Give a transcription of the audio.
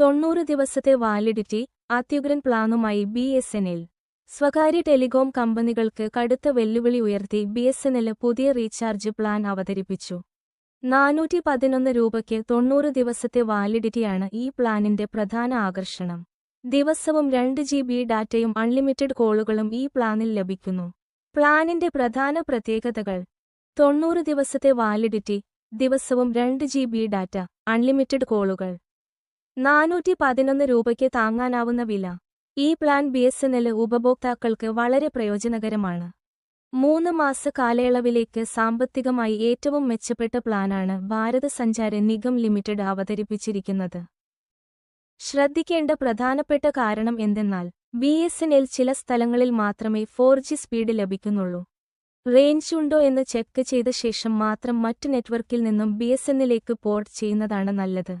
തൊണ്ണൂറ് ദിവസത്തെ വാലിഡിറ്റി ആത്യുഗ്രൻ പ്ലാനുമായി ബി എസ് എൻ എൽ. സ്വകാര്യ ടെലികോം കമ്പനികൾക്ക് കടുത്ത വെല്ലുവിളി ഉയർത്തി ബി എസ് എൻ എൽ പുതിയ റീചാർജ് പ്ലാൻ അവതരിപ്പിച്ചു. നാനൂറ്റി പതിനൊന്ന് രൂപയ്ക്ക് തൊണ്ണൂറ് ദിവസത്തെ വാലിഡിറ്റിയാണ് ഈ പ്ലാനിന്റെ പ്രധാന ആകർഷണം. ദിവസവും രണ്ട് ജി ബി ഡാറ്റയും അൺലിമിറ്റഡ് കോളുകളും ഈ പ്ലാനിൽ ലഭിക്കുന്നു. പ്ലാനിന്റെ പ്രധാന പ്രത്യേകതകൾ. തൊണ്ണൂറ് ദിവസത്തെ വാലിഡിറ്റി ദിവസവും രണ്ട് ജി ബി ഡാറ്റ അൺലിമിറ്റഡ് കോളുകൾ. നാനൂറ്റി പതിനൊന്ന് രൂപയ്ക്ക് താങ്ങാനാവുന്ന വില. ഈ plan B S N L ഉപഭോക്താക്കൾക്ക് വളരെ പ്രയോജനകരമാണ്. മൂന്ന് മാസ കാലയളവിലേക്ക് സാമ്പത്തികമായി ഏറ്റവും മെച്ചപ്പെട്ട പ്ലാനാണ് ഭാരത സഞ്ചാര നിഗം ലിമിറ്റഡ് അവതരിപ്പിച്ചിരിക്കുന്നത്. ശ്രദ്ധിക്കേണ്ട പ്രധാനപ്പെട്ട കാരണം എന്തെന്നാൽ ബി എസ് എൻ എൽ ചില സ്ഥലങ്ങളിൽ മാത്രമേ ഫോർ ജി സ്പീഡ് ലഭിക്കുന്നുള്ളൂ. റേഞ്ച് ഉണ്ടോ എന്ന് ചെക്ക് ചെയ്ത ശേഷം മാത്രം മറ്റു നെറ്റ്വർക്കിൽ നിന്നും ബി എസ് എന്നിലേക്ക് പോർട്ട് ചെയ്യുന്നതാണ് നല്ലത്.